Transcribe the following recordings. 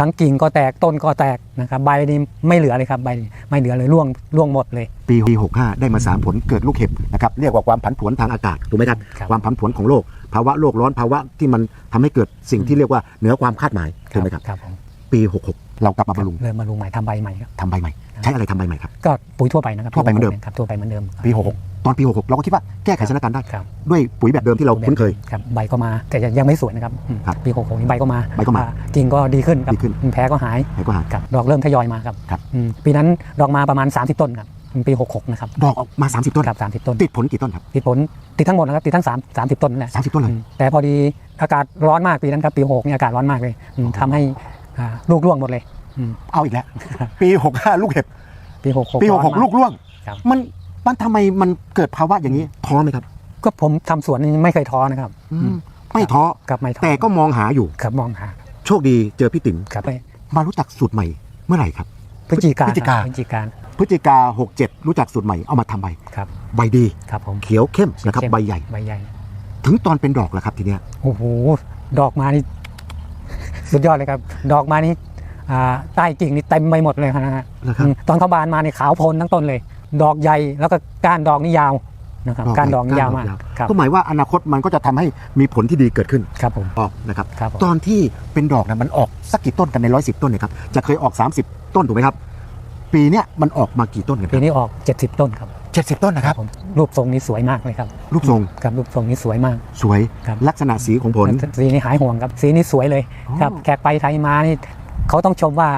ทั้งกิ่งก็แตกต้นก็แตกนะครับใบนี่ไม่เหลือเลยครับใบนี่ไม่เหลือเลยร่วงร่วงหมดเลยปี65 ได้มา 3 ผลเกิดลูกเห็บนะครับเรียกว่าความผันผวนทางอากาศถูกไหมครับครับ ความผันผวนของโลก ภาวะโลกร้อนภาวะที่มันทำให้เกิดสิ่งที่เรียกว่าเหนือความคาดหมายถูกไหมครับ ครับผมปี 66 เรากลับมาบำรุงเริ่มมาลุงใหม่ทำใบใหม่ครับ ทำใบใหม่ ใช้อะไรทำใบใหม่ครับ ก็ปุ๋ยทั่วไปนะครับทั่วไปเหมือนเดิม ครับทั่วไปเหมือนเดิมครับ ปี 66 ตอนปี 66 เราก็คิดว่าแก้ไขสถานการณ์ได้ ครับ ด้วยปุ๋ยแบบเดิมที่เราคุ้นเคย ครับใบก็มาแต่ยังไม่สวยนะครับอืมครับปีหกหกนี้ใบก็มาใบก็มาอ่กิ่งก็ดีขึ้นครับดีขึ้น แผลก็หายแล้วก็หา ครับดอกเริ่มทยอยมาครับครับ อืมปีนั้นดอกมาประมาณ 30 ต้นครับปี66นะครับดอกออกมา 30 ต้น ครับ30 ต้นติดผลกี่ต้นครับ ติดผลติดทั้งหมดนะครับติดทั้ง3 30 ต้นนั่นแหละ30 ต้นเลย อืมแต่พอดีอากาศร้อนมากปีนั้นครับปี6นี่อากาศร้อนมากเลยอืมทำให้อ่าลูกร่วงหมดเลยอืมเอาอีกแล้ว ปี 65 ลูกเห็บ ปี66ปี ร้อนมา66 ลูกร่วง ครับ มัน มันทำไมมันเกิดภาวะอย่างนี้ท้อไหมครับ ก็ผมทำสวนนี่ไม่เคยท้อนะครับอืมไม่ท้อกับไม่ท้อแต่ก็มองหาอยู่ ครับมองหาโชคดีเจอพี่ติ๋มครับไปมารู้จักสูตรใหม่เมื่อไหร่ครับ พฤศจิกาพฤศจิกา พฤศจิกาพฤศจิกา67 รู้จักสูตรใหม่เอามาทำใบครับ ใบดีครับผมเขียวเข้มนะครับเข้มใบใหญ่ ใบใหญ่ถึงตอนเป็นดอกแล้วครับทีเนี้ยโอ้โหดอกมานี่ สุดยอดเลยครับ ดอกมานี่อ่าใต้กิ่งนี่เต็มไปหมดเลยนะฮะนะครับอืมตอนเขาบานมานี่ขาวโพลนทั้งต้นเลย ดอกใหญ่แล้วก็ก้านดอกนี่ยาวนะครับดอกใหญ่ก้านดอกนี่ยาวมากก้านดอกยาวครับก็หมายว่าอนาคตมันก็จะทำให้มีผลที่ดีเกิดขึ้นครับผมออกนะครับครับผมตอนที่เป็นดอกนะมันออกสักกี่ต้นกันในร้อยสิบต้นเนี่ยครับจะเคยออก 30 ต้นถูกไหมครับ ปีเนี้ยมันออกมากี่ต้นกันคปีรับนี้ออก 70 ต้นครับเจ็ดสิบต้นนะครับผมรูปทรงนี้สวยมากเลยครับ รูปทรงครับรูปทรงนี้สวยมาก สวยครับลักษณะสีของผลสีนี้หายห่วงครับสีนี้สวยเลยอ๋อครับแขกไปไทยมานี่เขาต้องชมว่า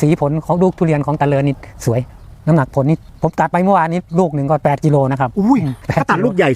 สีผลของลูกทุเรียนของตะเลินนี่สวย น้ำหนักผลนี่ผมตัดไปเมื่อวานนี้ลูกหนึ่งก็ 8 กิโลนะครับอุ้ยแปดถ้าตัดกิโลลูกใหญ่